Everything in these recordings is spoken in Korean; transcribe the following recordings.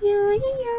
哟哟哟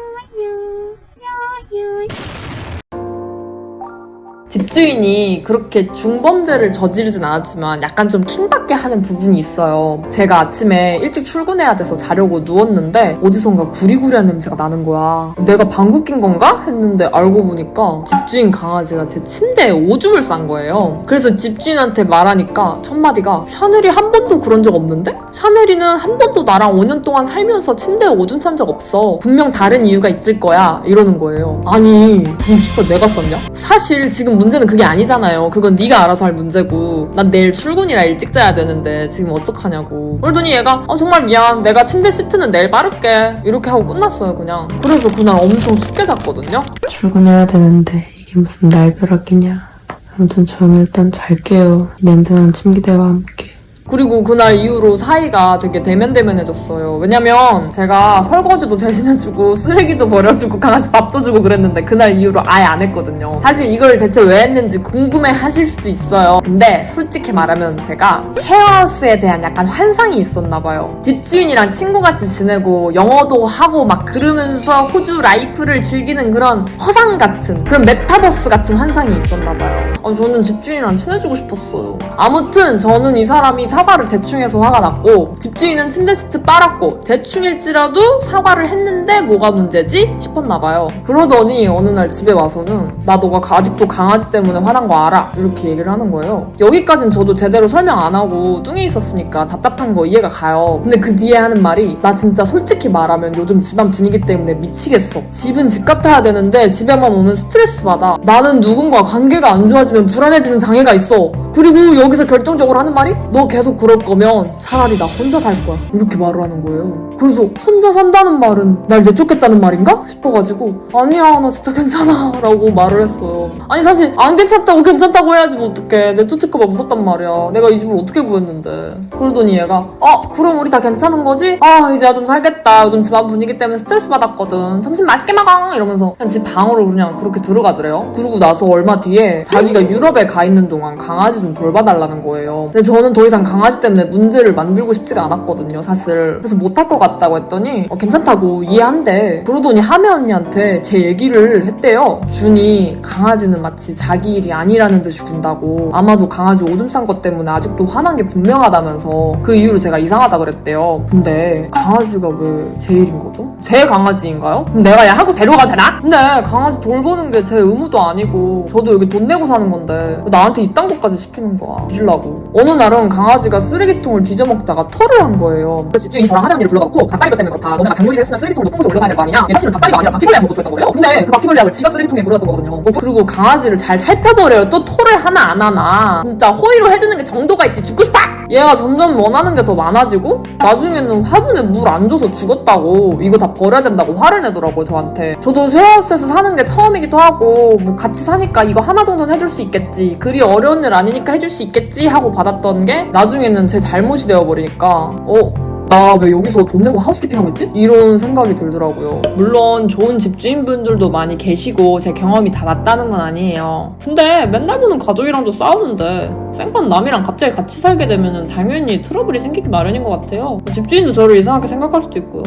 집주인이 그렇게 중범죄를 저지르진 않았지만 약간 좀 킹받게 하는 부분이 있어요. 제가 아침에 일찍 출근해야 돼서 자려고 누웠는데 어디선가 구리구리한 냄새가 나는 거야. 내가 방구 낀 건가? 했는데 알고 보니까 집주인 강아지가 제 침대에 오줌을 싼 거예요. 그래서 집주인한테 말하니까 첫마디가 샤넬이 한 번도 그런 적 없는데? 샤넬이는 한 번도 나랑 5년 동안 살면서 침대에 오줌 싼 적 없어. 분명 다른 이유가 있을 거야. 이러는 거예요. 아니, 그럼 씨발 내가 쌌냐? 사실 지금 문제는 그게 아니잖아요. 그건 네가 알아서 할 문제고. 난 내일 출근이라 일찍 자야 되는데 지금 어떡하냐고. 그러더니 얘가 어, 정말 미안. 내가 침대 시트는 내일 빠를게. 이렇게 하고 끝났어요, 그냥. 그래서 그날 엄청 춥게 잤거든요. 출근해야 되는데 이게 무슨 날벼락이냐. 아무튼 저는 일단 잘게요. 이 냄새나는 침기대와 함께. 그리고 그날 이후로 사이가 되게 대면대면해졌어요. 왜냐면 제가 설거지도 대신해주고 쓰레기도 버려주고 강아지 밥도 주고 그랬는데 그날 이후로 아예 안 했거든요. 사실 이걸 대체 왜 했는지 궁금해 하실 수도 있어요. 근데 솔직히 말하면 제가 쉐어하우스에 대한 약간 환상이 있었나 봐요. 집주인이랑 친구같이 지내고 영어도 하고 막 그러면서 호주 라이프를 즐기는 그런 허상 같은 그런 메타버스 같은 환상이 있었나 봐요. 아, 저는 집주인이랑 친해지고 싶었어요. 아무튼 저는 이 사람이 사 과를 대충 해서 화가 났고 집주인은 침대 시트 빨았고 대충일지라도 사과를 했는데 뭐가 문제지 싶었나 봐요. 그러더니 어느 날 집에 와서는 나 너가 아직도 강아지 때문에 화난 거 알아 이렇게 얘기를 하는 거예요. 여기까진 저도 제대로 설명 안 하고 뚱이 있었으니까 답답한 거 이해가 가요. 근데 그 뒤에 하는 말이 나 진짜 솔직히 말하면 요즘 집안 분위기 때문에 미치겠어. 집은 집 같아야 되는데 집에만 오면 스트레스 받아. 나는 누군가 관계가 안 좋아지면 불안해지는 장애가 있어. 그리고 여기서 결정적으로 하는 말이 너 계속 그럴 거면 차라리 나 혼자 살 거야. 이렇게 말을 하는 거예요. 그래서 혼자 산다는 말은 날 내쫓겠다는 말인가? 싶어가지고 아니야 나 진짜 괜찮아 라고 말을 했어요. 아니 사실 안 괜찮다고 괜찮다고 해야지 뭐 어떡해. 내쫓을까봐 무섭단 말이야. 내가 이 집을 어떻게 구했는데. 그러더니 얘가 아 그럼 우리 다 괜찮은 거지? 아 이제야 좀 살겠다. 요즘 집안 분위기 때문에 스트레스 받았거든. 점심 맛있게 먹어 이러면서 그냥 집 방으로 그냥 그렇게 들어가더래요. 그러고 나서 얼마 뒤에 자기가 유럽에 가 있는 동안 강아지 좀 돌봐달라는 거예요. 근데 저는 더 이상 강아지 때문에 문제를 만들고 싶지가 않았거든요, 사실. 그래서 못할 것 같 다고 했더니 어, 괜찮다고 이해한대. 그러더니 하매 언니한테 제 얘기를 했대요. 준이 강아지는 마치 자기 일이 아니라는 듯이 군다고. 아마도 강아지 오줌 싼 것 때문에 아직도 화난 게 분명하다면서 그 이후로 제가 이상하다 그랬대요. 근데 강아지가 왜 제 일인 거죠? 제 강아지인가요? 그럼 내가 얘 한국 데려가도 되나? 근데 강아지 돌보는 게 제 의무도 아니고 저도 여기 돈 내고 사는 건데 왜 나한테 이딴 것까지 시키는 거야. 뒤질라고. 어느 날은 강아지가 쓰레기통을 뒤져먹다가 토를 한 거예요. 그래서 집주인이 저랑 하는 일을 불러갖고 닭다리 때문에 그렇다. 너네가 장모리를 했으면 높은 곳에 올려놔야 될 거 아니냐. 얘 사실은 닭다리가 아니라 바퀴벌레 한 것도 했던 거예요. 근데 그 바퀴벌레 약을 지가 쓰레기통에 버려놨던 거거든요. 어, 그리고 강아지를 잘 살펴버려요. 또 토를 하나 안 하나. 진짜 호의로 해주는 게 정도가 있지 죽고 싶다! 얘가 점점 원하는 게 더 많아지고 나중에는 화분에 물 안 줘서 죽었다고 이거 다 버려야 된다고 화를 내더라고요 저한테 저도 쉐어하우스에서 사는 게 처음이기도 하고 뭐 같이 사니까 이거 하나 정도는 해줄 수 있겠지 그리 어려운 일 아니니까 해줄 수 있겠지 하고 받았던 게 나중에는 제 잘못이 되어버리니까 어 나 왜 여기서 돈 내고 하우스키핑 하고 있지? 이런 생각이 들더라고요. 물론 좋은 집주인분들도 많이 계시고 제 경험이 다 맞다는 건 아니에요. 근데 맨날 보는 가족이랑도 싸우는데 생판 남이랑 갑자기 같이 살게 되면은 당연히 트러블이 생기기 마련인 것 같아요. 집주인도 저를 이상하게 생각할 수도 있고요.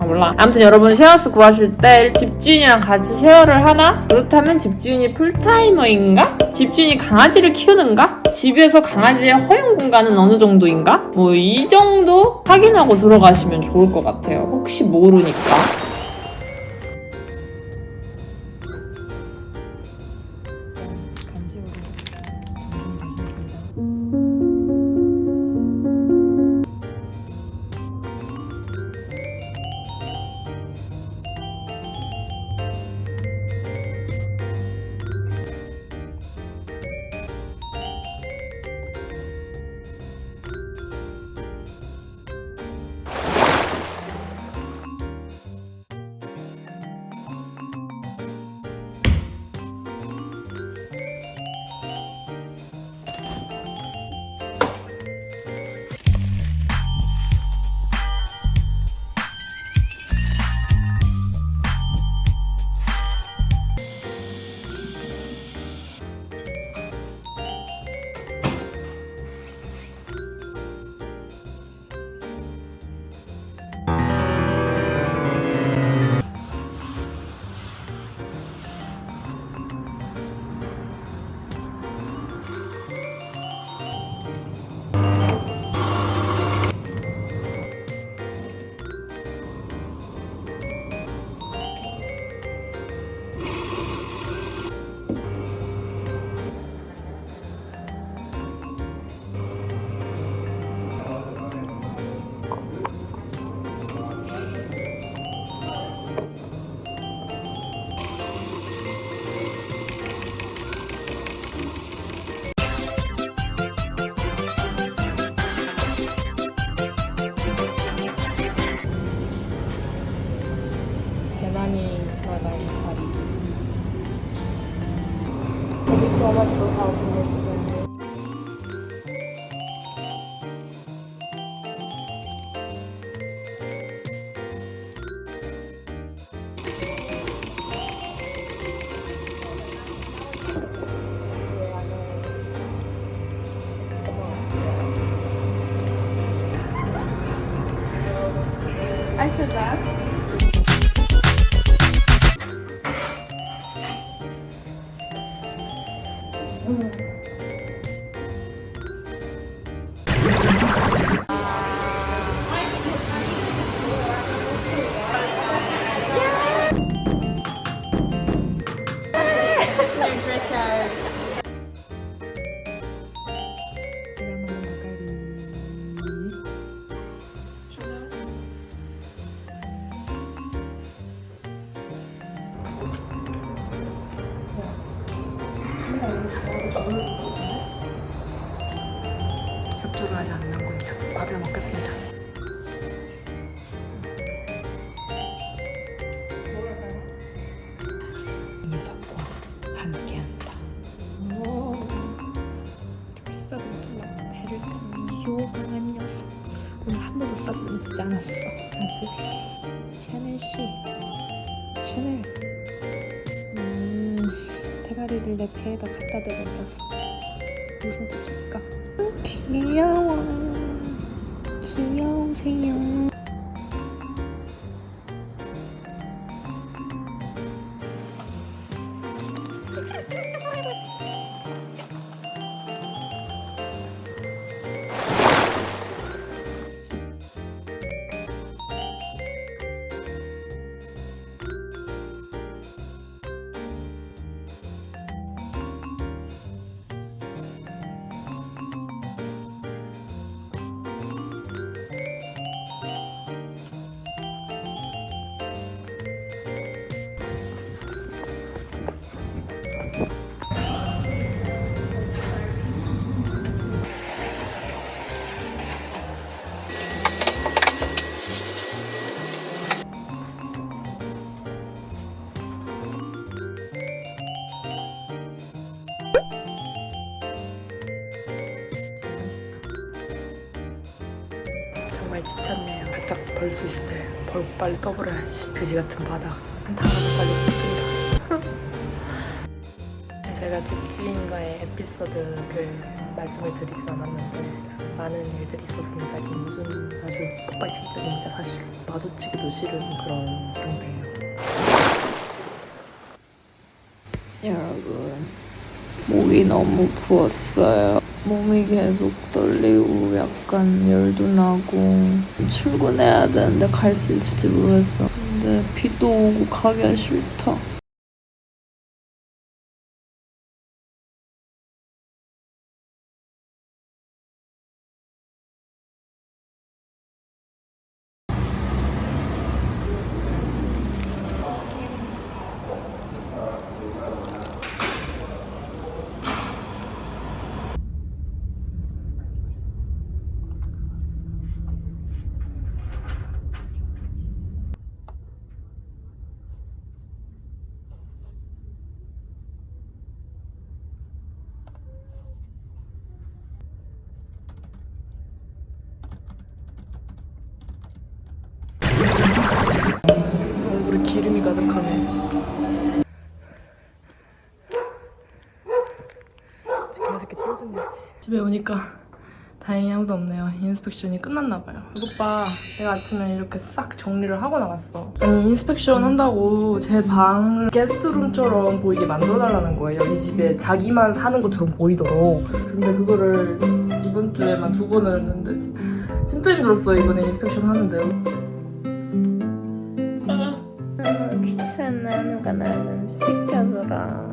아 몰라. 아무튼 여러분 쉐어스 구하실 때 집주인이랑 같이 쉐어를 하나? 그렇다면 집주인이 풀타이머인가? 집주인이 강아지를 키우는가? 집에서 강아지의 허용 공간은 어느 정도인가? 뭐 이 정도 확인하고 들어가시면 좋을 것 같아요. 혹시 모르니까. 많이 나가는 다리. 여기 와가지 고다 보내주셨는데. 협조를 하지 않는군요. 밥을 먹겠습니다. 이 녀석과 함께한다. 이렇게 써들면 배를 이 요강한 녀석. 오늘 한 번도 써들면 진지 않았어. 아직. 샤넬 씨, 샤넬. 음, 대가리를 내 배에다 갖다 대는 녀석. 무슨 뜻일까? 귀여워. 귀여우세요. 정말 지쳤네요. 바짝 벌 수 있을 때벌 빨리 떠버려야지. 그지 같은 바다. 한탕하고 빨리 죽습니다. 제가 집주인과의 에피소드를 말씀을 드리진 않았는데 많은 일들이 있었습니다. 지금 무슨 아주 폭발적입니다 사실. 마주치기도 싫은 그런 상태예요. 여러분, 목이 너무 부었어요. 몸이 계속 떨리고 약간 열도 나고 출근해야 되는데 갈 수 있을지 모르겠어. 근데 비도 오고 가기가 싫다. 가득하네. 계속 이렇게 뜯은데. 집에 오니까 다행히 아무도 없네요. 인스펙션이 끝났나 봐요. 이것 봐. 내가 아침에 이렇게 싹 정리를 하고 나왔어. 아니 인스펙션 한다고 제 방을 게스트룸처럼 보이게 만들어달라는 거예요. 이 집에 자기만 사는 것처럼 보이도록. 근데 그거를 이번 주에만 두 번을 했는데 지- 진짜 힘들었어요. 이번에 인스펙션 하는데 Kiçenlərini qədər müzik yazıram.